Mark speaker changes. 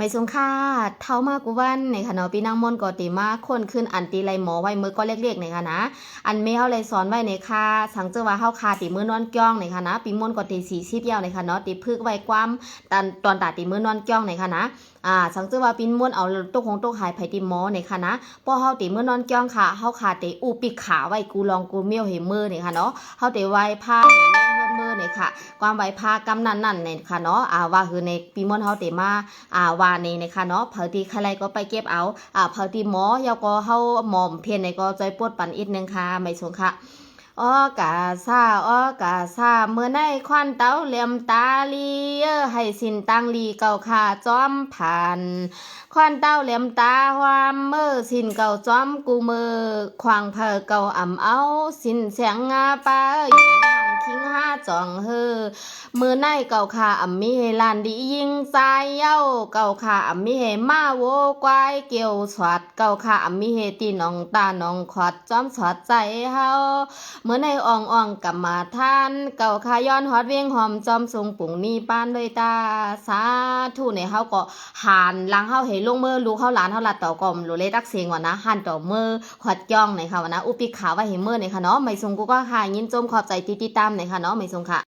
Speaker 1: ไม่สงค่าเท้ามากูวันในค่ะเนาะพี่นางมนก็ติมาคนขึ้นอันตีไรหมอไว้มือก็เล็กๆในค่ะนะ อันเมเฮาเลยสอนไว้ในค่ะสังเจอว่าเฮาคาติมือนอนจ้องในค่ะนะปีมนก็ตี40ยาวในค่ะเนาะติพึกไว้ความตอนตอนตาติมือนอนจ้องในค่ะนะอ่าสังเจอว่าปีมนเอาตกของตกหายไผติหมอในค่ะนะพอเฮาติมือนอนจ้องค่ะเฮาคาติอูปิกขาไว้กูลองกูเมียวเหมือในค่ะเนาะเฮาติไว้ผ้าในเรื่องเฮือนมือในค่ะ ความไว้ผ้ากำนันนั่นในค่ะเนาะอ่าว่าคือในปีมนเฮาติมาอ่าวานี่นะคะเนาะเผาตีใครก็ไปเก็บเอาอ่าเผาตีหมอยาก็เฮาหมอมเพียนในก็ใจปวดปันอีกนึงค่ะไม่สงค่ะอ้อกาซาอ้อกาซาเมื่อในควันเต้าเหลี่ยมตาลีเอ้อให้สินตังลีเก่าค่ะจอมผ่านควันเต้าเหลี่ยมตาหวามเมื่อสินเก่าจอมกูมือควางเพอเก่าอ่ำเอาสินเสียงงาปา จองเฮอมือในเก่าขาอ่ำมีเฮลานดียิงสายเย้าเก่าขาอ่ำมีเฮมาโวควายเกี่ยวสวัดเก่าขาอ่ำมีเฮตีน้องตาน้องขวัดจอมสวัดใจเฮาเมื่อในอ่องอ่องกับมาท่าน เก่าขาย้อนฮอดเวียงหอมจอมทรงปุ่งมีปานด้วยตาสาธุในเฮาก็หานลังเฮาเฮลงมือลูกเฮาหลานเฮาลัดต่อกอมโลเลตักเสียงว่านะหันต่อมือขวัดจ้องในค่ะว่านะอุปิขาว่าเฮมือในค่ะเนาะไม่ทรงกูก็ค่ะยินจมขอบใจติดตามในค่ะเนาะไม่ทรงค่ะ